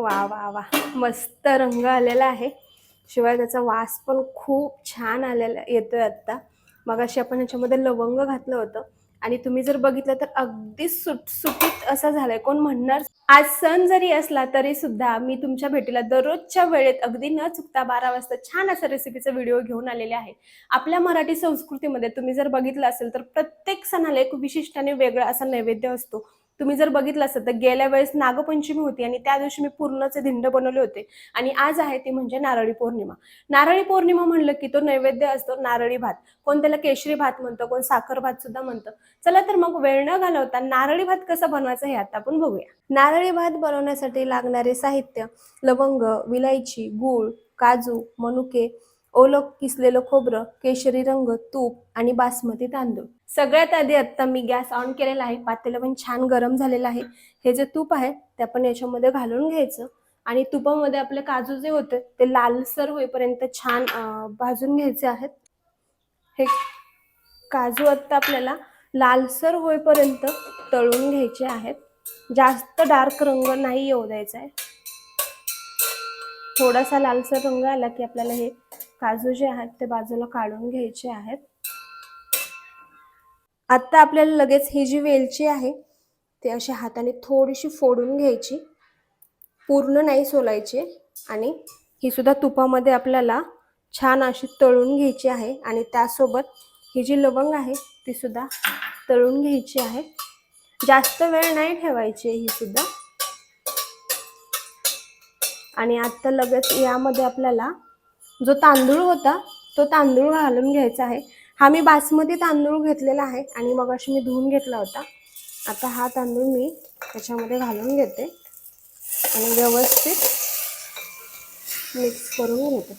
वा वा वा. मस्त रंग आलेला आहे. शिवाय त्याचा वास पण खूप छान आलेला येतोय आत्ता. मग अशी आपण ह्याच्यामध्ये लवंग घातलं होतं. आणि तुम्ही जर बघितलं तर अगदी सुटसुटीत असं झालंय. कोण म्हणणार? आज सण जरी असला तरी सुद्धा मी तुमच्या भेटीला दररोजच्या वेळेत अगदी न चुकता बारा वाजता छान असा रेसिपीचा व्हिडिओ घेऊन आलेले आहे. आपल्या मराठी संस्कृतीमध्ये तुम्ही जर बघितलं असेल तर प्रत्येक सणाला एक विशिष्ट आणि वेगळा असा नैवेद्य असतो. तुम्ही जर बघितलं असेल तर गेल्या वेळेस नागपंचमी होती आणि त्या दिवशी मी पूर्णचे धिंड बनवले होते. आणि आज आहे ती म्हणजे नारळी पौर्णिमा. नारळी पौर्णिमा म्हणलं की तो नैवेद्य असतो नारळी भात. कोण त्याला केशरी भात म्हणतं कोण साखर भात सुद्धा म्हणतं. चला तर मग वेळ न घालवता नारळी भात कसा बनवायचा हे आता आपण बघूया. नारळी भात बनवण्यासाठी लागणारे साहित्य लवंग विलायची गूळ काजू मनुके ओलं किसलेलं खोबरं केशरी रंग तूप आणि बासमती तांदूळ. सगळ्यात आधी आत्ता मी गॅस ऑन केलेला आहे. पातेलं पण छान गरम झालेलं आहे. हे जे तूप आहे ते आपण याच्यामध्ये घालून घ्यायचं. आणि तुपामध्ये आपले काजू जे होते ते लालसर होईपर्यंत छान भाजून घ्यायचे आहेत. हे काजू आता आपल्याला लालसर होईपर्यंत तळून घ्यायचे आहेत. जास्त डार्क रंग नाही येऊ द्यायचा आहे. थोडासा लालसर रंग आला की आपल्याला हे काजू जे आहेत ते बाजूला काढून घ्यायचे आहेत. आता आपल्याला लगेच ही जी वेलची आहे ते अशा हाताने थोडीशी फोडून घ्यायची. पूर्ण नाही सोलायची आणि ही सुद्धा तुपामध्ये आपल्याला छान अशी तळून घ्यायची आहे आणि त्यासोबत ही जी लवंग आहे ती सुद्धा तळून घ्यायची आहे. जास्त वेळ नाही ठेवायची ही सुद्धा. आणि आता लगेच यामध्ये आपल्याला जो तांदूळ होता तो तांदूळ घालून घ्यायचा आहे. हा मी बासमती तांदूळ घेतलेला आहे आणि मग अशी मी धुवून घेतला होता. आता हा तांदूळ मी त्याच्यामध्ये घालून घेते आणि व्यवस्थित मिक्स करून घेते.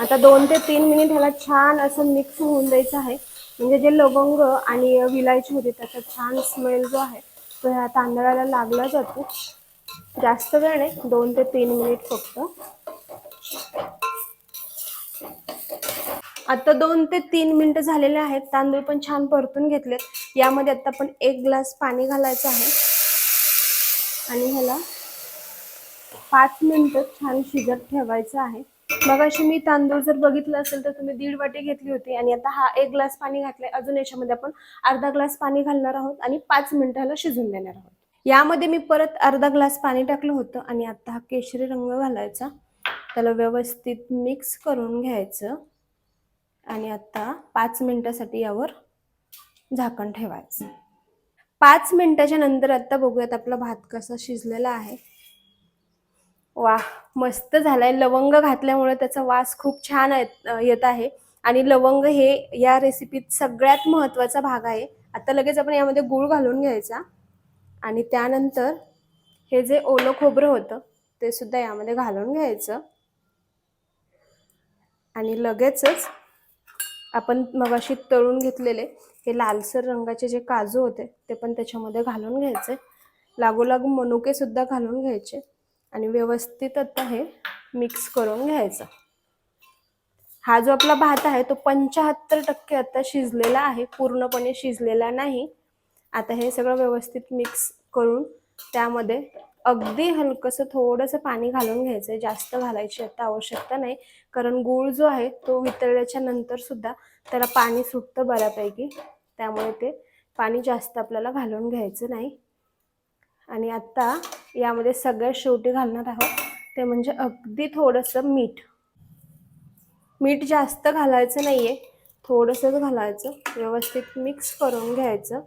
आता दोन ते तीन मिनिट ह्याला छान असं मिक्स होऊन द्यायचं आहे. म्हणजे जे लवंग आणि विलायची होती त्याचा छान स्मेल जो आहे तो ह्या तांदळाला लागला जातो. जास्त वेळ नाही दोन ते तीन मिनिट फक्त. आता दोन ते तीन मिनिटं झालेले आहेत तांदूळ पण छान परतून घेतलेत. यामध्ये आता आपण एक ग्लास पाणी घालायचं आहे. आणि ह्याला पाच मिनिटं छान शिजत ठेवायचं आहे. मग अशी मी तांदूळ जर बघितलं असेल तर तुम्ही दीड वाटी घेतली होती. आणि आता हा एक ग्लास पाणी घातलंय. अजून याच्यामध्ये आपण अर्धा ग्लास पाणी घालणार आहोत आणि पाच मिनिटं ह्याला शिजून देणार आहोत. यामध्ये मी परत अर्धा ग्लास पाणी टाकलं होतं आणि आता हा केशरी रंग घालायचा. त्याला व्यवस्थित मिक्स करून घ्यायचं. आणि आता पाच मिनिटासाठी यावर झाकण ठेवायचं. पाच मिनिटाच्या नंतर आता बघूयात आपला भात कसा शिजलेला आहे. वा मस्त झालाय. लवंग घातल्यामुळे त्याचा वास खूप छान येत आहे. आणि लवंग हे या रेसिपीत सगळ्यात महत्त्वाचा भाग आहे. आता लगेच आपण यामध्ये गूळ घालून घ्यायचा. आणि त्यानंतर हे जे ओलं खोबरं होतं ते सुद्धा यामध्ये घालून घ्यायचं. आणि लगेचच आपण मगाशी तळून घेतलेले हे लालसर रंगाचे जे काजू होते ते पण त्याच्यामध्ये घालून घ्यायचे. लागोलाग मनुके सुद्धा घालून घ्यायचे. आणि व्यवस्थित आता हे मिक्स करून घ्यायचं. हा जो आपला भात आहे तो पंच्याहत्तर टक्के आता शिजलेला आहे पूर्णपणे शिजलेला नाही. आता हे सगळं व्यवस्थित मिक्स करून त्यामध्ये अगदी हलकंसं थोडंसं पाणी घालून घ्यायचं जास्त घालायची आता आवश्यकता नाही. कारण गूळ जो आहे तो वितळल्याच्या नंतर सुद्धा त्याला पाणी सुटतं बऱ्यापैकी. त्यामुळे ते पाणी जास्त आपल्याला घालून घ्यायचं नाही. आणि आता यामध्ये सगळ्यात शेवटी घालणार आहोत ते म्हणजे अगदी थोडंसं मीठ. मीठ जास्त घालायचं नाही आहे थोडंसंच घालायचं. व्यवस्थित मिक्स करून घ्यायचं.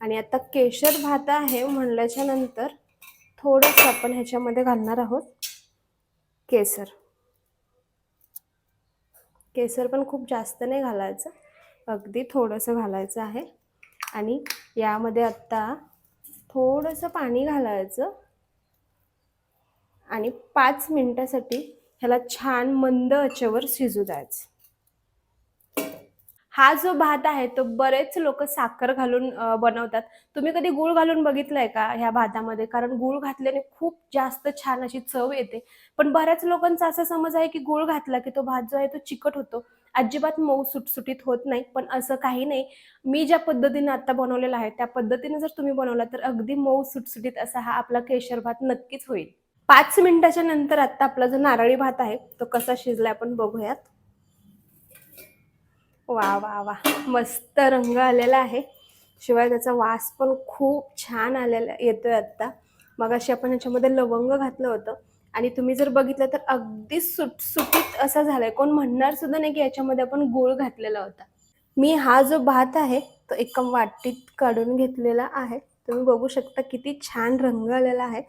आणि आता केशर भात आहे म्हणल्याच्या नंतर थोडंसं आपण ह्याच्यामध्ये घालणार आहोत केसर. केसर पण खूप जास्त नाही घालायचं. अगदी थोडंसं घालायचं आहे. आणि यामध्ये आत्ता थोडंसं पाणी घालायचं. आणि पाच मिनटासाठी ह्याला छान मंद अचेवर शिजू द्यायचं. हा जो भात आहे तो बरेच लोक साखर घालून बनवतात. तुम्ही कधी गुळ घालून बघितलंय का ह्या भातामध्ये? कारण गुळ घातल्याने खूप जास्त छान अशी चव येते. पण बऱ्याच लोकांचा असा समज आहे की गुळ घातला की तो भात जो आहे तो चिकट होतो. अजिबात मऊ सुटसुटीत होत नाही. पण असं काही नाही. मी ज्या पद्धतीने आता बनवलेला आहे त्या पद्धतीने जर तुम्ही बनवला तर अगदी मऊ सुटसुटीत असा हा आपला केशर भात नक्कीच होईल. पाच मिनिटाच्या नंतर आता आपला जो नारळी भात आहे तो कसा शिजलाय आपण बघूयात. वा वा वा. मस्त रंग आलेला आहे. शिवाय त्याचा वास पण खूप छान आलेला येतोय आत्ता. मगाशी आपण ह्याच्यामध्ये लवंग घातलं होतं. आणि तुम्ही जर बघितलं तर अगदी सुटसुटीत असा झालाय. कोण म्हणणार सुद्धा नाही की याच्यामध्ये आपण गुळ घातलेला होता. मी हा जो भात आहे तो एका वाटीत काढून घेतलेला आहे. तुम्ही बघू शकता किती छान रंग आलेला आहे.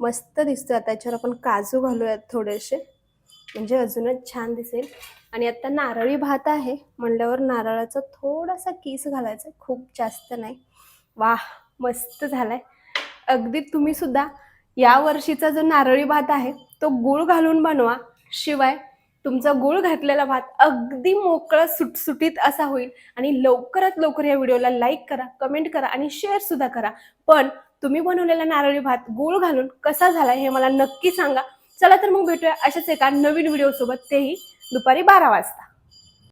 मस्त दिसतोय. आता याच्यावर आपण काजू घालूयात थोडेसे. म्हणजे अजूनच छान दिसेल. आणि आता नारळी भात आहे. म्हणल्यावर नारळाचा थोडासा किस घालायचा खूप जास्त नाही. वा मस्त झालाय. अगदी तुम्ही सुद्धा या वर्षीचा जो नारळी भात आहे तो गुळ घालून बनवा. शिवाय तुमचा गुळ घातलेला भात अगदी मोकळा सुटसुटीत असा होईल. आणि लवकरात लवकर या व्हिडिओला लाईक करा कमेंट करा आणि शेअर सुद्धा करा. पण तुम्ही बनवलेला नारळी भात गुळ घालून कसा झाला हे मला नक्की सांगा. चला तर मग भेटूया अशाच एका नवीन व्हिडिओ सोबत. तेही दुपारी बारा वाजता.